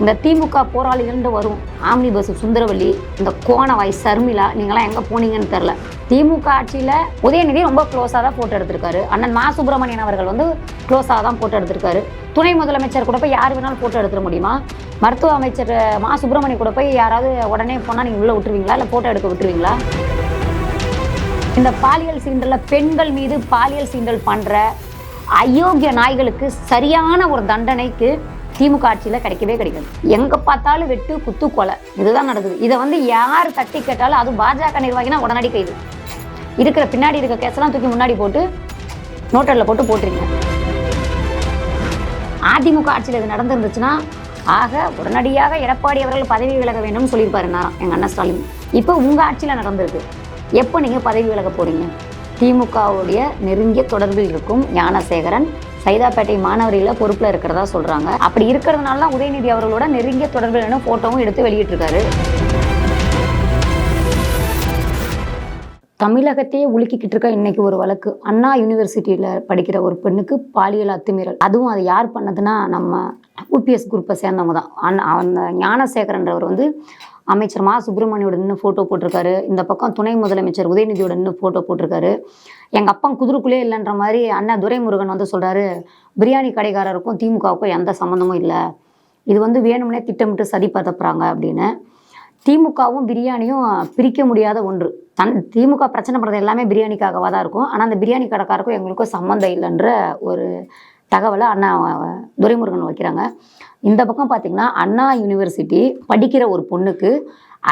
இந்த திமுக போராளிகள்னு வரும். Omni bus Sundaravalli இந்த கோணவாய் சர்மிளா நீங்களாம் எங்கே போனீங்கன்னு தெரில திமுக ஆட்சியில் உதயநிதி ரொம்ப க்ளோஸாக தான் ஃபோட்டோ எடுத்திருக்காரு. அண்ணன் மா சுப்பிரமணியன் அவர்கள் வந்து க்ளோஸாக தான் ஃபோட்டோ எடுத்திருக்காரு. துணை முதலமைச்சர் கூட போய் யார் வேணாலும் ஃபோட்டோ எடுத்துட முடியுமா? மருத்துவ அமைச்சர் மா சுப்பிரமணியன் கூட போய் யாராவது உடனே போனால் நீங்கள் உள்ளே விட்டுருவீங்களா? இல்லை ஃபோட்டோ எடுக்க விட்டுருவீங்களா? இந்த பாலியல் சீண்டலில் பெண்கள் மீது பாலியல் சீண்டல் பண்ணுற அயோக்கிய நாய்களுக்கு சரியான ஒரு தண்டனைக்கு திமுக ஆட்சியில் கிடைக்கவே கிடைக்காது. எங்கே பார்த்தாலும் வெட்டு குத்து கொலை. இதுதான் நடக்குது. இதை வந்து யார் தட்டி கேட்டாலும் அது பாஜக நிர்வாகினா உடனடி கைது. இருக்கிற பின்னாடி இருக்க கேஸெல்லாம் தூக்கி முன்னாடி போட்டு நோட்டரில் போட்டு போட்டுருங்க. அதிமுக ஆட்சியில் இது நடந்திருந்துச்சுன்னா ஆக உடனடியாக எடப்பாடி அவர்கள் பதவி விலக வேணும்னு சொல்லியிருப்பாரு நான் எங்கள் அண்ணன் ஸ்டாலின். இப்போ உங்கள் ஆட்சியில் நடந்திருக்கு. எப்போ நீங்கள் பதவி விலக போறீங்க? திமுகவுடைய நெருங்கிய தொடர்பில் இருக்கும் ஞானசேகரன் சைதாப்பேட்டை மாணவரியில் பொறுப்பில் இருக்கிறதா சொல்கிறாங்க அப்படி இருக்கிறதுனால தான் உதயநிதி அவர்களோட நெருங்கிய தொடர்பில் ஃபோட்டோவும் எடுத்து வெளியிட்டிருக்காரு. தமிழகத்தையே உலுக்கிக்கிட்டு இருக்க இன்னைக்கு ஒரு வழக்கு. அண்ணா யூனிவர்சிட்டியில் படிக்கிற ஒரு பெண்ணுக்கு பாலியல் அத்துமீறல். அதுவும் அது யார் பண்ணதுன்னா நம்ம யூபிஎஸ் குரூப்பை சேர்ந்தவங்க தான். அந்த ஞானசேகரன்றவர் வந்து அமைச்சர் மா சுப்பிரமணியோட நின்று ஃபோட்டோ போட்டிருக்காரு. இந்த பக்கம் துணை முதலமைச்சர் உதயநிதியோட நின்று ஃபோட்டோ போட்டிருக்காரு. எங்கள் அப்பா குதிரைக்குள்ளே இல்லைன்ற மாதிரி அண்ணன் துரைமுருகன் வந்து சொல்கிறாரு பிரியாணி கடைக்காரருக்கும் திமுகவுக்கும் எந்த சம்மந்தமும் இல்லை. இது வந்து வேணும்னே திட்டமிட்டு சதி பதப்புறாங்க அப்படின்னு. திமுகவும் பிரியாணியும் பிரிக்க முடியாத ஒன்று. தன் திமுக பிரச்சனை பண்ணுறது எல்லாமே பிரியாணிக்காகவாக தான் இருக்கும். ஆனால் அந்த பிரியாணி கடைக்காருக்கும் எங்களுக்கும் சம்மந்தம் இல்லைன்ற ஒரு தகவலை அண்ணா துரைமுருகன் வைக்கிறாங்க. இந்த பக்கம் பார்த்திங்கன்னா அண்ணா யூனிவர்சிட்டி படிக்கிற ஒரு பொண்ணுக்கு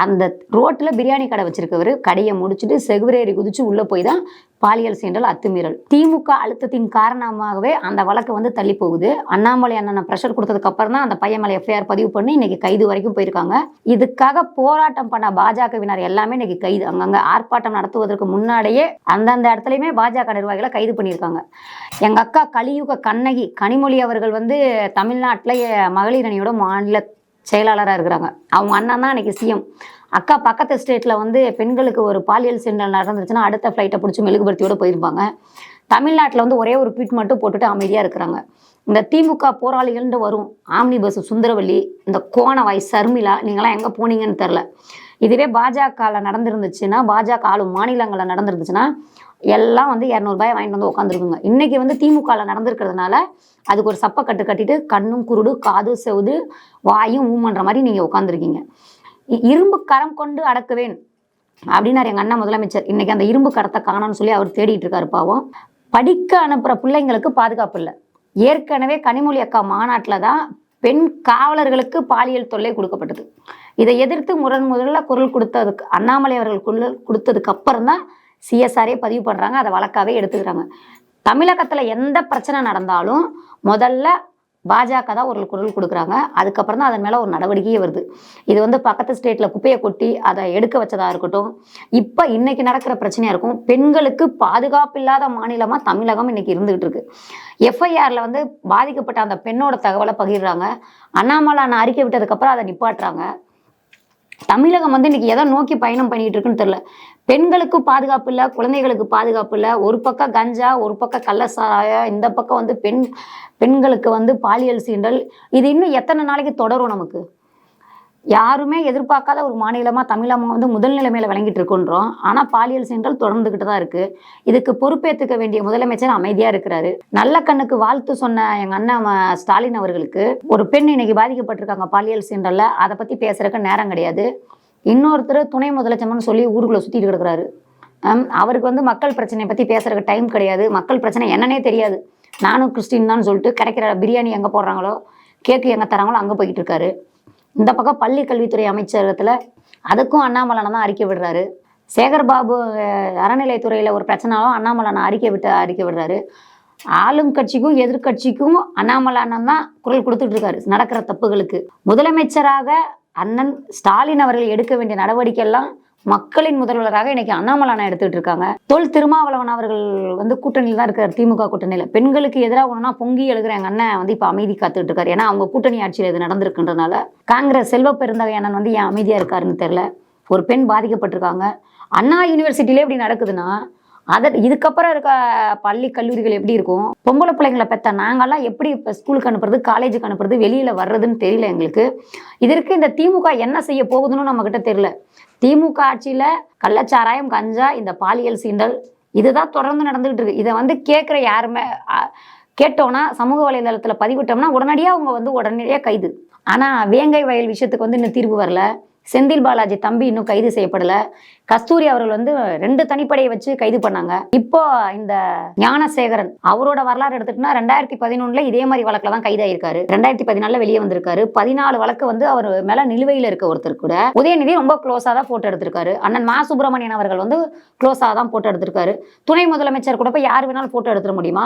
அந்த ரோட்டில் பிரியாணி கடை வச்சிருக்கவர் கடையை முடிச்சுட்டு செகுவரேறி குதிச்சு உள்ளே போய் தான் பாலியல் சீண்டல் அத்துமீறல். திமுக அழுத்தத்தின் காரணமாகவே அந்த வழக்கு வந்து தள்ளி போகுது. அண்ணாமலை அண்ணனை ப்ரெஷர் கொடுத்ததுக்கு அப்புறம் தான் அந்த பையன் மேலே எஃப்ஐஆர் பதிவு பண்ணி இன்னைக்கு கைது வரைக்கும் போயிருக்காங்க. இதுக்காக போராட்டம் பண்ண பாஜகவினர் எல்லாமே இன்னைக்கு கைது. அங்கங்கே ஆர்ப்பாட்டம் நடத்துவதற்கு முன்னாடியே அந்தந்த இடத்துலையுமே பாஜக நிர்வாகிகளை கைது பண்ணியிருக்காங்க. எங்கள் அக்கா கலியுக கண்ணகி கனிமொழி அவர்கள் வந்து தமிழ்நாட்டில் மகளிர் அணியோட மாநில செயலாளராக இருக்கிறாங்க. அவங்க அண்ணன் தான் அன்றைக்கி சிஎம் அக்கா பக்கத்து ஸ்டேட்டில் வந்து பெண்களுக்கு ஒரு பாலியல் சீண்டல் நடந்துச்சுன்னா அடுத்த ஃப்ளைட்டை பிடிச்சி மெழுகுபடுத்தியோடு போயிருப்பாங்க. தமிழ்நாட்டில் வந்து ஒரே ஒரு ட்வீட் மட்டும் போட்டுட்டு அமைதியாக இருக்கிறாங்க. இந்த திமுக போராளிகள்னு வரும். ஆம்னி பஸ் சுந்தரவல்லி இந்த கோணவாய் சர்மிளா நீங்களாம் எங்கே போனீங்கன்னு தெரில இதுவே பாஜகவில் நடந்திருந்துச்சுன்னா பாஜக ஆளும் மாநிலங்களில் நடந்துருந்துச்சுன்னா எல்லாம் வந்து இரநூறுபாய் வாங்கிட்டு வந்து உட்காந்துருக்குங்க இன்னைக்கு வந்து திமுகவில் நடந்திருக்கிறதுனால அதுக்கு ஒரு சப்பை கட்டு கட்டிட்டு கண்ணும் குருடு காது செவுது வாயும் ஊமன்ற மாதிரி நீங்கள் உட்காந்துருக்கீங்க இரும்பு கரம் கொண்டு அடக்குவேன் அப்படின்னாரு எங்கள் அண்ணன் முதலமைச்சர். இன்னைக்கு அந்த இரும்பு கரத்தை காணோன்னு சொல்லி அவர் தேடிட்டு இருக்காரு பாவம். படிக்க அனுப்புகிற பிள்ளைங்களுக்கு பாதுகாப்பு இல்லை. ஏற்கனவே கனிமொழி அக்கா மாநாட்டில் தான் பெண் காவலர்களுக்கு பாலியல் தொல்லை கொடுக்கப்பட்டது. இதை எதிர்த்து முதன் முதல்ல குரல் கொடுத்ததுக்கு அண்ணாமலை அவர்கள் குரல் கொடுத்ததுக்கு அப்புறம் தான் சிஎஸ்ஆரே பதிவு பண்ணுறாங்க அதை வழக்காகவே எடுத்துக்கிறாங்க. தமிழகத்தில் எந்த பிரச்சனை நடந்தாலும் முதல்ல பாஜக தான் ஒரு குரல் கொடுக்குறாங்க. அதுக்கப்புறம் தான் அதன் மேலே ஒரு நடவடிக்கையே வருது. இது வந்து பக்கத்து ஸ்டேட்டில் குப்பையை கொட்டி அதை எடுக்க வச்சதாக இருக்கட்டும். இப்போ இன்னைக்கு நடக்கிற பிரச்சனையாக இருக்கும். பெண்களுக்கு பாதுகாப்பு இல்லாத மாநிலமாக தமிழகம் இன்னைக்கு இருந்துகிட்டு இருக்கு. எஃப்ஐஆரில் வந்து பாதிக்கப்பட்ட அந்த பெண்ணோட தகவலை பகிர்றாங்க. அண்ணாமலை நான் அறிக்கை விட்டதுக்கப்புறம் அதை நிப்பாட்டுறாங்க. தமிழகம் வந்து இன்னைக்கு எதை நோக்கி பயணம் பண்ணிட்டு இருக்குன்னு தெரியல. பெண்களுக்கு பாதுகாப்பு இல்லை குழந்தைகளுக்கு பாதுகாப்பு இல்லை. ஒரு பக்கம் கஞ்சா ஒரு பக்கம் கள்ளசாராயம் இந்த பக்கம் வந்து பெண் பெண்களுக்கு வந்து பாலியல் சீண்டல். இது இன்னும் எத்தனை நாளைக்கு தொடரும் நமக்கு? யாருமே எதிர்பார்க்காத ஒரு மாநிலமாக தமிழகம் வந்து முதல் நிலைமையில் விளங்கிட்டு இருக்கின்றோம். ஆனால் பாலியல் சீண்டல் தொடர்ந்துக்கிட்டு தான் இருக்குது இதுக்கு பொறுப்பேற்றுக்க வேண்டிய முதலமைச்சர் அமைதியாக இருக்கிறாரு. நல்ல கண்ணுக்கு வாழ்த்து சொன்ன எங்கள் அண்ணன் ஸ்டாலின் அவர்களுக்கு ஒரு பெண் இன்னைக்கு பாதிக்கப்பட்டிருக்காங்க பாலியல் சென்றலில். அதை பற்றி பேசுறதுக்கு நேரம் கிடையாது. இன்னொருத்தர் துணை முதலமைச்சர்னு சொல்லி ஊருக்குள்ளே சுற்றிட்டு கிடக்குறாரு. அவருக்கு வந்து மக்கள் பிரச்சனையை பற்றி பேசுகிறக்கு டைம் கிடையாது. மக்கள் பிரச்சனை என்னன்னே தெரியாது. நானும் கிறிஸ்டின் தான் சொல்லிட்டு கிடைக்கிற பிரியாணி எங்கே போடுறாங்களோ கேக்கு எங்கே தராங்களோ அங்கே போய்கிட்டு இருக்காரு. இந்த பக்கம் பள்ளி கல்வித்துறை அமைச்சகத்தில் அதுக்கும் அண்ணாமலை தான் அறிக்கை விடுறாரு. சேகர்பாபு அறநிலைத்துறையில் ஒரு பிரச்சனாலும் அண்ணாமலை அறிக்கை விட்டு அறிக்கை விடுறாரு. ஆளும் கட்சிக்கும் எதிர்க்கட்சிக்கும் அண்ணாமலை அண்ணன் தான் குரல் கொடுத்துட்டு இருக்காரு. நடக்கிற தப்புகளுக்கு. முதலமைச்சராக அண்ணன் ஸ்டாலின் அவர்கள் எடுக்க வேண்டிய நடவடிக்கை எல்லாம் மக்களின் முதல்வராக இன்னைக்கு அண்ணாமலை அண்ணன் எடுத்துட்டு இருக்காங்க. தொல் திருமாவளவன் அவர்கள் வந்து கூட்டணியில் தான் இருக்கார் திமுக கூட்டணியில். பெண்களுக்கு எதிராக ஒன்றுனா பொங்கி எழுகிற எங்கள் அண்ணன் வந்து இப்போ அமைதி காத்துட்டு இருக்காரு. ஏன்னா அவங்க கூட்டணி ஆட்சியில் இது நடந்திருக்குன்றனால காங்கிரஸ் செல்வ பெருந்தகை அண்ணன் வந்து ஏன் அமைதியாக இருக்காருன்னு தெரியல. ஒரு பெண் பாதிக்கப்பட்டிருக்காங்க. அண்ணா யூனிவர்சிட்டியிலே இப்படி நடக்குதுன்னா அதை இதுக்கப்புறம் இருக்க பள்ளி கல்லூரிகள் எப்படி இருக்கும்? பொம்பளை பிள்ளைங்களை பெற்ற நாங்கள்லாம் எப்படி இப்போ ஸ்கூலுக்கு அனுப்புறது காலேஜுக்கு அனுப்புறது வெளியில் வர்றதுன்னு தெரியல எங்களுக்கு. இதற்கு இந்த திமுக என்ன செய்ய போகுதுன்னு நம்மக்கிட்ட தெரியல. திமுக ஆட்சியில் கள்ளச்சாராயம் கஞ்சா இந்த பாலியல் சீண்டல் இதுதான் தொடர்ந்து நடந்துகிட்டு இருக்கு. இதை வந்து கேட்குற யாருமே கேட்டோம்னா சமூக வலைதளத்தில் பதிவிட்டோம்னா உடனடியாக அவங்க வந்து உடனடியாக கைது. ஆனால் வேங்கை வயல் விஷயத்துக்கு வந்து இன்னும் தீர்வு வரல. செந்தில் பாலாஜி தம்பி இன்னும் கைது செய்யப்படல. கஸ்தூரி அவர்கள் வந்து ரெண்டு தனிப்படையை வச்சு கைது பண்ணாங்க. இப்போ இந்த ஞானசேகரன் அவரோட வரலாறு எடுத்துட்டுனா ரெண்டாயிரத்தி பதினொன்னுல இதே மாதிரி வழக்கில் தான் கைதாயிருக்காரு. ரெண்டாயிரத்தி பதினாலுல வெளியே வந்திருக்காரு. பதினாலு வழக்கு வந்து அவர் மேல நிலுவையில் இருக்க ஒருத்தர் கூட. உதயநிதி ரொம்ப க்ளோஸாக தான் போட்டோ எடுத்திருக்காரு. அண்ணன் மா சுப்பிரமணியன் அவர்கள் வந்து க்ளோஸாக தான் போட்டோ எடுத்திருக்காரு. துணை முதலமைச்சர் கூட போய் யார் வேணாலும் போட்டோ எடுத்துட முடியுமா?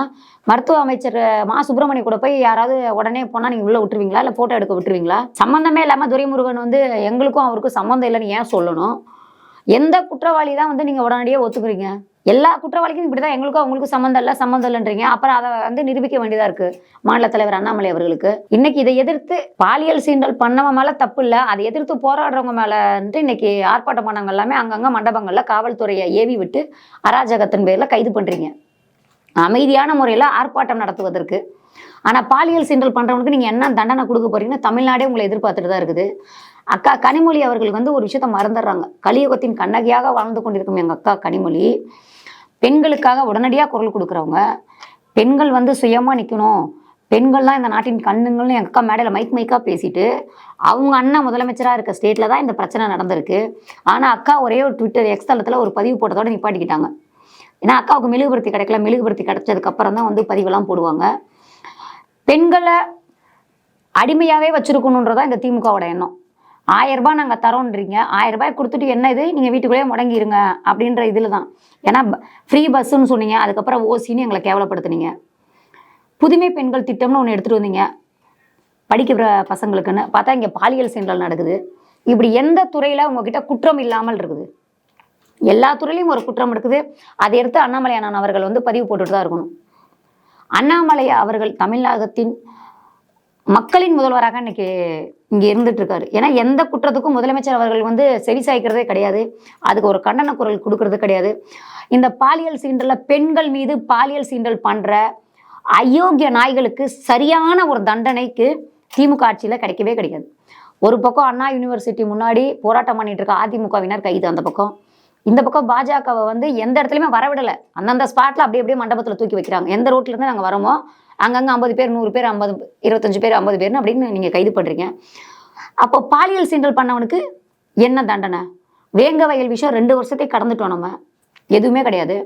மருத்துவ அமைச்சர் மா சுப்பிரமணியம் கூட போய் யாராவது உடனே போனால் நீங்கள் உள்ள விட்டுருவீங்களா? இல்லை போட்டோ எடுக்க விட்டுருவீங்களா? சம்மந்தமே இல்லாமல் துரைமுருகன் வந்து எங்களுக்கும் அவருக்கும் சம்மந்தம் இல்லைன்னு ஏன் சொல்லணும்? எந்த குற்றவாளி தான் வந்து நீங்க உடனடியாக ஒத்துக்குறீங்க? எல்லா குற்றவாளிக்கும் இப்படிதான் எங்களுக்கும் அவங்களுக்கும் சம்மந்தம் இல்லை சம்மந்தம் இல்லைன்றீங்க. அப்புறம் அதை வந்து நிரூபிக்க வேண்டியதா இருக்கு மாநில தலைவர் அண்ணாமலை அவர்களுக்கு. இன்னைக்கு இதை எதிர்த்து பாலியல் சீண்டல் பண்ணவன் மேலே தப்பு இல்லை அதை எதிர்த்து போராடுறவங்க மேலன்ட்டு இன்னைக்கு ஆர்ப்பாட்டம் பண்ணவங்க எல்லாமே அங்கங்கே மண்டபங்களில் காவல்துறையை ஏவி விட்டு அராஜகத்தின் பேரில் கைது பண்றீங்க. அமைதியான முறையில் ஆர்ப்பாட்டம் நடத்துவதற்கு. ஆனால் பாலியல் சீண்டல் பண்ணுறவனுக்கு நீங்கள் என்ன தண்டனை கொடுக்க போறீங்கன்னு தமிழ்நாடே உங்களை எதிர்பார்த்துட்டு தான் இருக்குது. அக்கா கனிமொழி அவர்களுக்கு வந்து ஒரு விஷயத்த மறந்துடுறாங்க. கலியுகத்தின் கண்ணகியாக வாழ்ந்து கொண்டிருக்கும் எங்கள் அக்கா கனிமொழி பெண்களுக்காக உடனடியாக குரல் கொடுக்குறவங்க பெண்கள் வந்து சுயமாக நிற்கணும் பெண்கள்லாம் இந்த நாட்டின் கண்ணுங்கள்னு எங்கள் அக்கா மேடையில் மைக் மைக்காக பேசிட்டு அவங்க அண்ணன் முதலமைச்சராக இருக்க ஸ்டேட்டில் தான் இந்த பிரச்சனை நடந்திருக்கு. ஆனால் அக்கா ஒரே ஒரு ட்விட்டர் எக்ஸ் தளத்தில் ஒரு பதிவு போட்டதோட நிப்பாட்டிக்கிட்டாங்க. ஏன்னா அக்காவுக்கு மெழுகுபடுத்தி கிடைக்கல. மெழுகுபடுத்தி கிடைச்சதுக்கப்புறம் தான் வந்து பதிவெல்லாம் போடுவாங்க. பெண்களை அடிமையாகவே வச்சுருக்கணுன்றதான் இந்த திமுகவோட எண்ணம். ஆயிரம் ரூபாய் நாங்கள் தரோன்றீங்க. ஆயிரம் ரூபாய் கொடுத்துட்டு என்ன இது நீங்கள் வீட்டுக்குள்ளேயே முடங்கிருங்க அப்படின்ற இதில் தான் ஏன்னா ஃப்ரீ பஸ்ஸுன்னு சொன்னீங்க. அதுக்கப்புறம் ஓசின்னு எங்களை கேவலப்படுத்துனீங்க. புதுமை பெண்கள் திட்டம்னு ஒன்று எடுத்துகிட்டு வந்தீங்க. படிக்கிற பசங்களுக்குன்னு. பார்த்தா இங்கே பாலியல் சீண்டல் நடக்குது. இப்படி எந்த துறையில் உங்ககிட்ட குற்றம் இல்லாமல் இருக்குது? எல்லா துறையிலையும் ஒரு குற்றம் இருக்குது. அதை எடுத்து அண்ணாமலை அண்ணன் அவர்கள் வந்து பதிவு போட்டுட்டு தான் இருக்கணும். அண்ணாமலை அவர்கள் தமிழகத்தின் மக்களின் முதல்வராக இன்னைக்கு இங்கே இருந்துட்டு இருக்காரு ஏன்னா எந்த குற்றத்துக்கும் முதலமைச்சர் அவர்கள் வந்து செவி சாய்க்கிறதே கிடையாது. அதுக்கு ஒரு கண்டன குரல் கொடுக்கறது கிடையாது. இந்த பாலியல் சீண்டலில் பெண்கள் மீது பாலியல் சீண்டல் பண்ணுற அயோக்கிய நாய்களுக்கு சரியான ஒரு தண்டனைக்கு திமுக ஆட்சியில் கிடைக்கவே கிடைக்காது. ஒரு பக்கம் அண்ணா யூனிவர்சிட்டி முன்னாடி போராட்டம் பண்ணிட்டு இருக்க அதிமுகவினர் கைது அந்த பக்கம். இந்த பக்கம் பாஜகவை வந்து எந்த இடத்துலையுமே வரவிடலை. அந்தந்த ஸ்பாட்டில் அப்படியே அப்படியே மண்டபத்தில் தூக்கி வைக்கிறாங்க. எந்த ரோட்லேருந்து நாங்கள் வரோமோ அங்கங்கே ஐம்பது பேர் நூறு பேர் ஐம்பது இருபத்தஞ்சு பேர் ஐம்பது பேர்னு அப்படின்னு நீங்கள் கைது பண்ணுறீங்க அப்போ பாலியல் சீண்டல் பண்ணவனுக்கு என்ன தண்டனை? வேங்க வயல் விஷயம் ரெண்டு வருஷத்தை கடந்துட்டோம் நம்ம. எதுவுமே கிடையாது.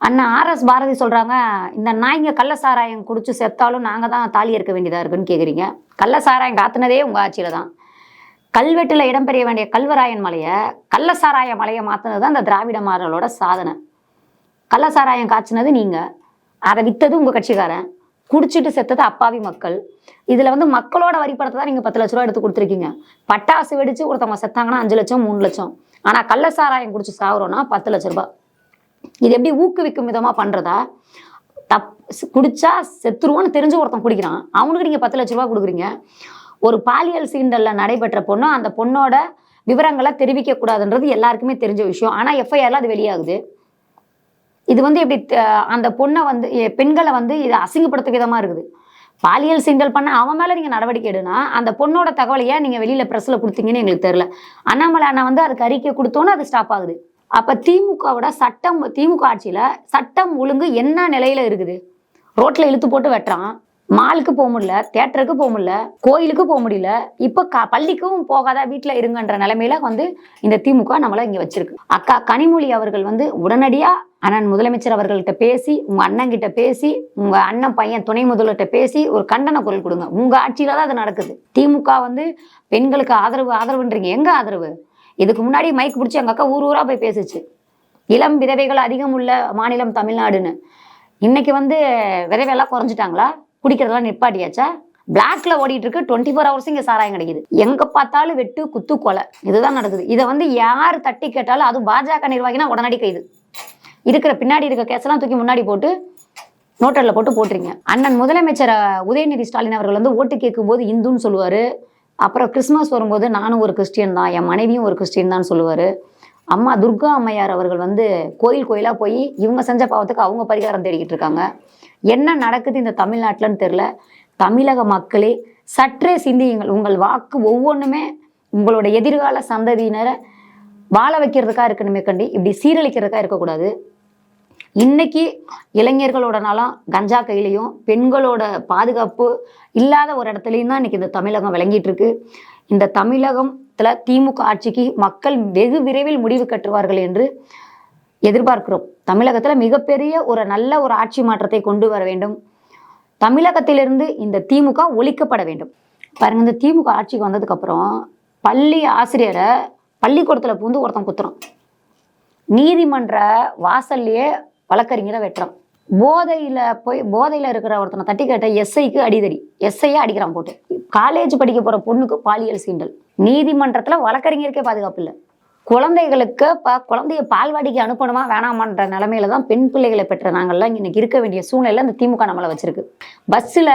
அண்ணா ஆர்எஸ் பாரதி சொல்கிறாங்க இந்த நாய்ங்க கள்ள சாராயம் குடிச்சு செத்தாலும் நாங்கள் தான் தாலி இருக்க வேண்டியதாக இருக்குன்னு கேட்குறீங்க கள்ள சாராயம் காத்துனதே உங்கள் ஆட்சியில் தான். கல்வெட்டில் இடம்பெற வேண்டிய கல்வராயன் மலையை கள்ளசாராய மலையை மாற்றினது தான் இந்த திராவிட மாறலோட சாதனை. கள்ளசாராயம் காய்ச்சினது நீங்கள் அதை வித்தது உங்கள் கட்சிக்காரன். குடிச்சிட்டு செத்தது அப்பாவி மக்கள். இதில் வந்து மக்களோட வரிப்படத்தை தான் நீங்கள் பத்து லட்ச ரூபா எடுத்து கொடுத்துருக்கீங்க. பட்டாசு வெடிச்சு ஒருத்தவங்க செத்தாங்கன்னா அஞ்சு லட்சம் மூணு லட்சம். ஆனால் கள்ளசாராயம் குடிச்சு சாகுறோன்னா பத்து லட்ச ரூபா இது எப்படி ஊக்குவிக்கும் விதமாக பண்ணுறதா தப் குடிச்சா செத்துருவோன்னு தெரிஞ்சு ஒருத்தன் குடிக்கிறான். அவனுக்கு நீங்கள் பத்து லட்ச ரூபா கொடுக்குறீங்க. ஒரு பாலியல் சீண்டலில் நடைபெற்ற பொண்ணு அந்த பொண்ணோட விவரங்களை தெரிவிக்கக்கூடாதுன்றது எல்லாருக்குமே தெரிஞ்ச விஷயம். ஆனால் எஃப்ஐஆரில் அது வெளியாகுது. இது வந்து எப்படி அந்த பொண்ணை வந்து எ- பெண்களை வந்து இதை அசிங்கப்படுத்த விதமாக இருக்குது. பாலியல் சீண்டல் பண்ண அவன் மேலே நீங்கள் நடவடிக்கை எடுனா அந்த பொண்ணோட தகவலையே நீங்கள் வெளியில் ப்ரெஸ்ஸில் கொடுத்தீங்கன்னு எங்களுக்கு தெரில அண்ணாமலை அண்ணா வந்து அதுக்கு அறிக்கை கொடுத்தோன்னு அது ஸ்டாப் ஆகுது. அப்போ திமுகவோட சட்டம் திமுக ஆட்சியில் சட்டம் ஒழுங்கு என்ன நிலையில் இருக்குது? ரோட்டில் இழுத்து போட்டு வெட்டுறான். மாலுக்கு போக முடியல தேட்டருக்கு போக முடியல கோயிலுக்கு போக முடியல. இப்போ க பள்ளிக்கும் போகாத வீட்டில் இருங்கன்ற நிலைமையில வந்து இந்த திமுக நம்மளை இங்கே வச்சிருக்கு. அக்கா கனிமொழி அவர்கள் வந்து உடனடியாக அண்ணன் முதலமைச்சர் அவர்கள்ட்ட பேசி உங்கள் அண்ணன் கிட்ட பேசி உங்கள் அண்ணன் பையன் துணை முதல்வர்கிட்ட பேசி ஒரு கண்டன குரல் கொடுங்க. உங்கள் ஆட்சியில் தான் அது நடக்குது. திமுக வந்து பெண்களுக்கு ஆதரவு ஆதரவுன்றீங்க. எங்கே ஆதரவு? இதுக்கு முன்னாடி மைக் பிடிச்சி எங்கள் அக்கா ஊர் ஊராக போய் பேசுச்சு. இளம் விதவைகள் அதிகம் உள்ள மாநிலம் தமிழ்நாடுன்னு. இன்னைக்கு வந்து விதவையெல்லாம் குறைஞ்சிட்டாங்களா? குடிக்கிறதெல்லாம் நிப்பாட்டியாச்சா? பிளாக்ல ஓடிட்டு இருக்கு டுவெண்ட்டி ஃபோர் ஹவர்ஸ் இங்கே சாராயம் கிடைக்குது. எங்க பார்த்தாலும் வெட்டு குத்து கொலை. இதுதான் நடக்குது. இதை வந்து யார் தட்டி கேட்டாலும் அது பாஜக நிர்வாகினா உடனடி கைது. இருக்கிற பின்னாடி இருக்க கேஸெல்லாம் தூக்கி முன்னாடி போட்டு நோட்டரில் போட்டு போட்டுருங்க. அண்ணன் முதலமைச்சர் உதயநிதி ஸ்டாலின் அவர்கள் வந்து ஓட்டு கேட்கும்போது இந்துன்னு சொல்லுவார். அப்புறம் கிறிஸ்மஸ் வரும்போது நானும் ஒரு கிறிஸ்டியன் தான் என் மனைவியும் ஒரு கிறிஸ்டியன் தான் சொல்லுவார். அம்மா துர்கா அம்மையார் அவர்கள் வந்து கோயில் கோயிலாக போய் இவங்க செஞ்ச பாவத்துக்கு அவங்க பரிகாரம் தேடிக்கிட்டு இருக்காங்க. என்ன நடக்குது இந்த தமிழ்நாட்டிலன்னு தெரில தமிழக மக்களே சற்றே சிந்தியுங்கள். உங்கள் வாக்கு ஒவ்வொன்றுமே உங்களோட எதிர்கால சந்ததியினரை வாழ வைக்கிறதுக்காக இருக்கணுமே கண்டி. இப்படி சீரழிக்கிறதுக்காக இருக்கக்கூடாது. இன்னைக்கு இளைஞர்களோட நலம் கஞ்சா கையிலையும் பெண்களோட பாதுகாப்பு இல்லாத ஒரு இடத்துலையும் தான் இன்னைக்கு இந்த தமிழகம் விளங்கிட்டு இருக்கு இந்த தமிழகத்தில் திமுக ஆட்சிக்கு மக்கள் வெகு விரைவில் முடிவு கட்டுவார்கள் என்று எதிர்பார்க்கிறோம். தமிழகத்தில் மிகப்பெரிய ஒரு நல்ல ஒரு ஆட்சி மாற்றத்தை கொண்டு வர வேண்டும். தமிழகத்திலிருந்து இந்த திமுக ஒழிக்கப்பட வேண்டும். பாருங்க இந்த திமுக ஆட்சிக்கு வந்ததுக்கப்புறம் பள்ளி ஆசிரியரை பள்ளிக்கூடத்தில் பூந்து ஒருத்தன் குத்துறான். நீதிமன்ற வாசல்லையே வழக்கறிஞரை வெட்டுறான். போதையில் போய் போதையில் இருக்கிற ஒருத்தனை தட்டி கேட்ட எஸ்ஐக்கு அடிதடி. எஸ்ஐயே அடிக்கிறான் போட்டு. காலேஜ் படிக்க போகிற பொண்ணுக்கு பாலியல் சீண்டல். நீதிமன்றத்தில் வழக்கறிஞருக்கே பாதுகாப்பு இல்லை. குழந்தைகளுக்கு இப்போ குழந்தைய பால்வாடிக்கு அனுப்பணுமா வேணாமான்ற நிலைமையில தான் பெண் பிள்ளைகளை பெற்ற நாங்கள்லாம் இன்னைக்கு இருக்க வேண்டிய சூழ்நிலை அந்த திமுக நம்மளை வச்சிருக்கு. பஸ்ஸில்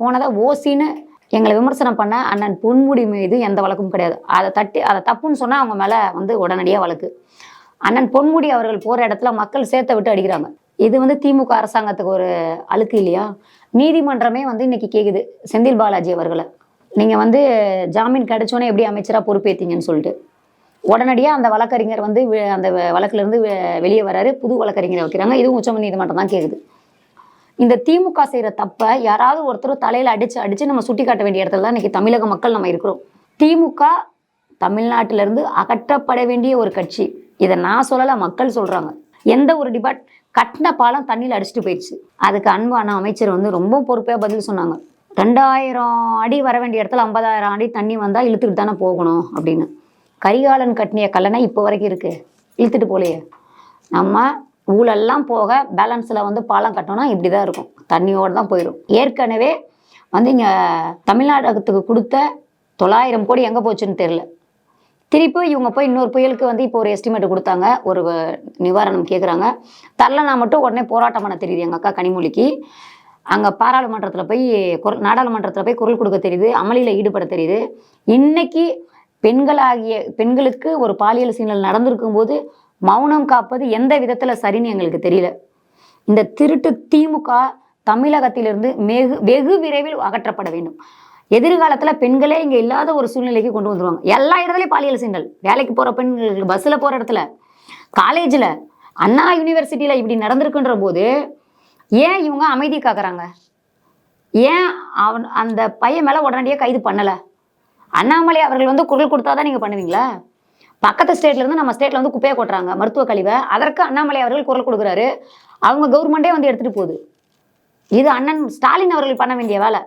போனதை ஓசின்னு எங்களை விமர்சனம் பண்ண அண்ணன் பொன்முடி மீது எந்த வழக்கும் கிடையாது. அதை தட்டி அதை தப்புன்னு சொன்னால் அவங்க மேலே வந்து உடனடியாக வழக்கு. அண்ணன் பொன்முடி அவர்கள் போகிற இடத்துல மக்கள் சேர்த்த விட்டு அடிக்கிறாங்க. இது வந்து திமுக அரசாங்கத்துக்கு ஒரு அழுக்கு இல்லையா? நீதிமன்றமே வந்து இன்னைக்கு கேட்குது செந்தில் பாலாஜி அவர்களை. நீங்கள் வந்து ஜாமீன் கிடைச்சோன்னே எப்படி அமைச்சராக பொறுப்பேற்றீங்கன்னு சொல்லிட்டு. உடனடியாக அந்த வழக்கறிஞர் வந்து அந்த வ- வழக்குலேருந்து வெ- வெளியே வராரு. புது வழக்கறிஞரை வைக்கிறாங்க. இதுவும் உச்ச நீதிமன்றம் தான் கேட்குது இந்த திமுக செய்கிற தப்பை யாராவது ஒருத்தர் தலையில் அடித்து அடித்து நம்ம சுட்டி காட்ட வேண்டிய இடத்துல தான் இன்னைக்கு தமிழக மக்கள் நம்ம இருக்கிறோம். திமுக தமிழ்நாட்டிலேருந்து அகற்றப்பட வேண்டிய ஒரு கட்சி. இதை நான் சொல்லலை மக்கள் சொல்கிறாங்க எந்த ஒரு டிபார்ட் கட்டின பாலம் தண்ணியில் அடிச்சுட்டு போயிடுச்சு. அதுக்கு அன்பான அமைச்சர் வந்து ரொம்ப பொறுப்பாக பதில் சொன்னாங்க. ரெண்டாயிரம் அடி வர வேண்டிய இடத்துல ஐம்பதாயிரம் அடி தண்ணி வந்தால் இழுத்துக்கிட்டு தானே போகணும் அப்படின்னு. கரிகாலன் கட்டினிய கல்லணை இப்போ வரைக்கும் இருக்குது இழுத்துட்டு போலையே. நம்ம ஊழெல்லாம் போக பேலன்ஸில் வந்து பாலம் கட்டணும்னா இப்படி தான் இருக்கும். தண்ணியோடு தான் போயிடும் ஏற்கனவே வந்து இங்கே தமிழ்நாடகத்துக்கு கொடுத்த தொள்ளாயிரம் கோடி எங்கே போச்சுன்னு தெரில திருப்பி இவங்க போய் இன்னொரு புயலுக்கு வந்து இப்போ ஒரு எஸ்டிமேட் கொடுத்தாங்க. ஒரு நிவாரணம் கேட்குறாங்க தரலனா மட்டும் உடனே போராட்டம் பண்ண தெரியுது எங்கள் அக்கா கனிமொழிக்கு. அங்கே பாராளுமன்றத்தில் போய் குரல் நாடாளுமன்றத்தில் போய் குரல் கொடுக்க தெரியுது. அமளியில் ஈடுபட தெரியுது. இன்னைக்கு பெண்களாகிய பெண்களுக்கு ஒரு பாலியல் சீனல் நடந்திருக்கும் போது மௌனம் காப்பது எந்த விதத்தில் சரின்னு எங்களுக்கு தெரியல. இந்த திருட்டு திமுக தமிழகத்திலிருந்து வெகு வெகு விரைவில் அகற்றப்பட வேண்டும். எதிர்காலத்தில் பெண்களே இங்கே இல்லாத ஒரு சூழ்நிலைக்கு கொண்டு வந்துருவாங்க. எல்லா இடத்துலையும் பாலியல் சீண்டல் வேலைக்கு போகிற பெண்களுக்கு பஸ்ஸில் போகிற இடத்துல. காலேஜில் அண்ணா யூனிவர்சிட்டியில் இப்படி நடந்திருக்குன்ற போது ஏன் இவங்க அமைதி காக்குறாங்க? ஏன் அவன் அந்த பையன் மேலே உடனடியாக கைது பண்ணலை? அண்ணாமலை அவர்கள் வந்து குரல் கொடுத்தா தான் நீங்கள் பண்ணுவீங்களா? பக்கத்து ஸ்டேட்ல இருந்து நம்ம ஸ்டேட்ல வந்து குப்பையை கொட்டுறாங்க மருத்துவ கழிவை. அதற்கு அண்ணாமலை அவர்கள் குரல் கொடுக்குறாரு. அவங்க கவர்மெண்டே வந்து எடுத்துட்டு போகுது. இது அண்ணன் ஸ்டாலின் அவர்கள் பண்ண வேண்டிய வேலை.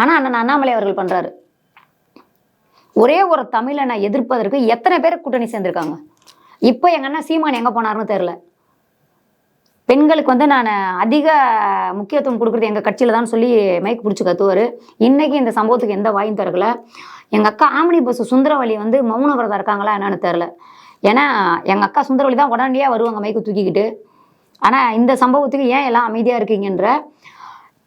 ஆனால் அண்ணன் அண்ணாமலை அவர்கள் பண்றாரு. ஒரே ஒரு தமிழனை எதிர்ப்பதற்கு எத்தனை பேர் கூட்டணி சேர்ந்திருக்காங்க? இப்போ எங்க அண்ணன் சீமான் எங்க போனாருன்னு தெரியல. பெண்களுக்கு வந்து நான் அதிக முக்கியத்துவம் கொடுக்குறது எங்கள் கட்சியில் தான் சொல்லி மைக் பிடிச்சி கத்துவார். இன்னைக்கு இந்த சம்பவத்துக்கு எந்த வாயும் திறக்கலை. எங்கள் அக்கா ஆமினி பஸ் சுந்தரவழி வந்து மௌன விரதம் இருக்காங்களா என்னன்னு தெரில ஏன்னா எங்கள் அக்கா சுந்தரவழி தான் உடனடியாக வருவாங்க மைக்கு தூக்கிக்கிட்டு. ஆனால் இந்த சம்பவத்துக்கு ஏன் எல்லாம் அமைதியாக இருக்கீங்கன்ற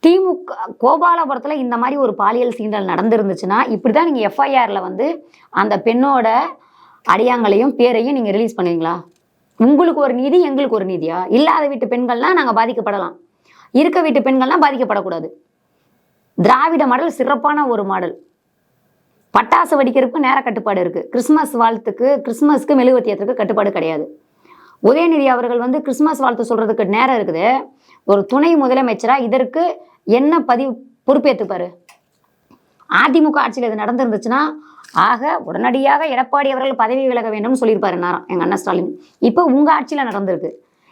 திமுக கோபாலபுரத்தில் இந்த மாதிரி ஒரு பாலியல் சீண்டல் நடந்திருந்துச்சுன்னா இப்படி தான் நீங்கள் எஃப்ஐஆரில் வந்து அந்த பெண்ணோட அடையாங்களையும் பேரையும் நீங்கள் ரிலீஸ் பண்ணுவீங்களா? உங்களுக்கு ஒரு நீதி எங்களுக்கு ஒரு நீதியா? இல்லாத வீட்டு பெண்கள்லாம் நாங்கள் பாதிக்கப்படலாம். இருக்க வீட்டு பெண்கள்லாம் பாதிக்கப்படக்கூடாது. திராவிட மாடல் சிறப்பான ஒரு மாடல். பட்டாசு வெடிக்கிறதுக்கு நேர கட்டுப்பாடு இருக்குது கிறிஸ்மஸ் வாழ்த்துக்கு கிறிஸ்மஸ்க்கு மெழுகுவத்தியத்துக்கு கட்டுப்பாடு கிடையாது. உதயநிதி அவர்கள் வந்து கிறிஸ்மஸ் வாழ்த்து சொல்கிறதுக்கு நேரம் இருக்குது. ஒரு துணை முதலமைச்சராக இதற்கு என்ன பதிவு பொறுப்பேற்றுப்பாரு அதிமுக ஆட்சியில் இது நடந்திருந்துச்சுன்னா ஆக உடனடியாக எடப்பாடி அவர்கள் பதவி விலக வேண்டும்னு சொல்லியிருப்பாரு நேரம் எங்கள் அண்ணன் ஸ்டாலின். இப்போ உங்கள் ஆட்சியில் நடந்திருக்கு.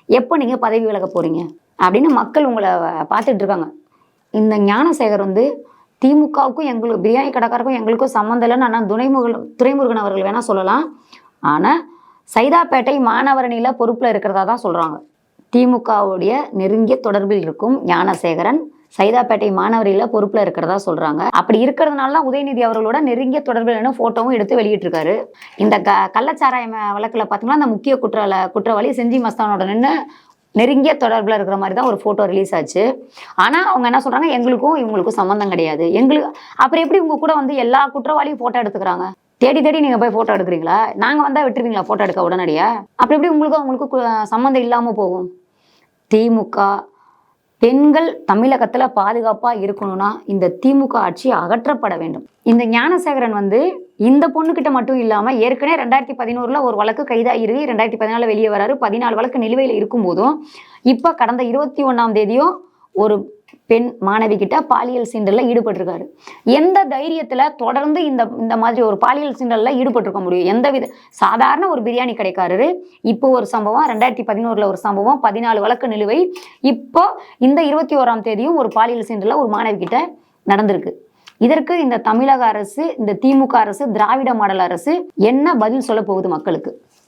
எப்போ நீங்கள் பதவி விலக போகிறீங்க அப்படின்னு மக்கள் உங்களை பார்த்துட்டு இருக்காங்க. இந்த ஞானசேகர் வந்து திமுகவுக்கும் எங்களுக்கு பிரியாணி கடைக்காரருக்கும் எங்களுக்கும் சம்மந்தம் இல்லைன்னு ஆனால் துணைமுருகன் துறைமுருகன் அவர்கள் வேணால் சொல்லலாம். ஆனால் சைதாப்பேட்டை மாணவரணியில் பொறுப்பில் இருக்கிறதா தான் சொல்கிறாங்க திமுகவுடைய நெருங்கிய தொடர்பில் இருக்கும் ஞானசேகரன் சைதாப்பேட்டை மாணவரியில் பொறுப்பில் இருக்கிறதா சொல்கிறாங்க அப்படி இருக்கிறதுனால தான் உதயநிதி அவர்களோட நெருங்கிய தொடர்பில் ஃபோட்டோவும் எடுத்து வெளியிட்டிருக்காரு. இந்த க கள்ளச்சாராய வழக்கில் பார்த்தீங்கன்னா அந்த முக்கிய குற்றால குற்றவாளி செஞ்சி மஸ்தானோட நின்று நெருங்கிய தொடர்பில் இருக்கிற மாதிரி தான் ஒரு ஃபோட்டோ ரிலீஸ் ஆச்சு. ஆனால் அவங்க என்ன சொல்கிறாங்க எங்களுக்கும் இவங்களுக்கும் சம்மந்தம் கிடையாது. எங்களுக்கு அப்புறம் எப்படி உங்கள் கூட வந்து எல்லா குற்றவாளியும் ஃபோட்டோ எடுத்துக்கிறாங்க? தேடி தேடி நீங்கள் போய் ஃபோட்டோ எடுக்கிறீங்களா? நாங்கள் வந்தால் விட்டுருவீங்களா ஃபோட்டோ எடுக்க உடனடியாக அப்படி எப்படி உங்களுக்கு அவங்களுக்கு சம்மந்தம் இல்லாமல் போகும்? திமுக பெண்கள் தமிழகத்தில் பாதுகாப்பாக இருக்கணும்னா இந்த திமுக ஆட்சி அகற்றப்பட வேண்டும். இந்த ஞானசேகரன் வந்து இந்த பொண்ணுக்கிட்ட மட்டும் இல்லாமல் ஏற்கனவே ரெண்டாயிரத்தி பதினோருல ஒரு வழக்கு கைதாகிருக்கு ரெண்டாயிரத்தி பதினாலு வெளியே வராரு. பதினாலு வழக்கு நிலுவையில் இருக்கும்போதும் இப்போ கடந்த இருபத்தி ஒன்றாம் தேதியும் ஒரு பெண் மாணவி கிட்ட பாலியல் சீண்டலில் ஈடுபட்டிருக்காரு. எந்த தைரியத்தில் தொடர்ந்து இந்த இந்த மாதிரி ஒரு பாலியல் சீண்டலில் ஈடுபட்டிருக்க முடியும்? எந்த வித சாதாரண ஒரு பிரியாணி கடைக்காரரு இப்போ ஒரு சம்பவம் ரெண்டாயிரத்தி பதினோரில் ஒரு சம்பவம் பதினாலு வழக்கு நிலுவை. இப்போ இந்த இருபத்தி ஓராம் தேதியும் ஒரு பாலியல் சீண்டலில் ஒரு மாணவி கிட்ட நடந்திருக்கு. இதற்கு இந்த தமிழக அரசு இந்த திமுக அரசு திராவிட மாடல் அரசு என்ன பதில் சொல்ல போகுது மக்களுக்கு?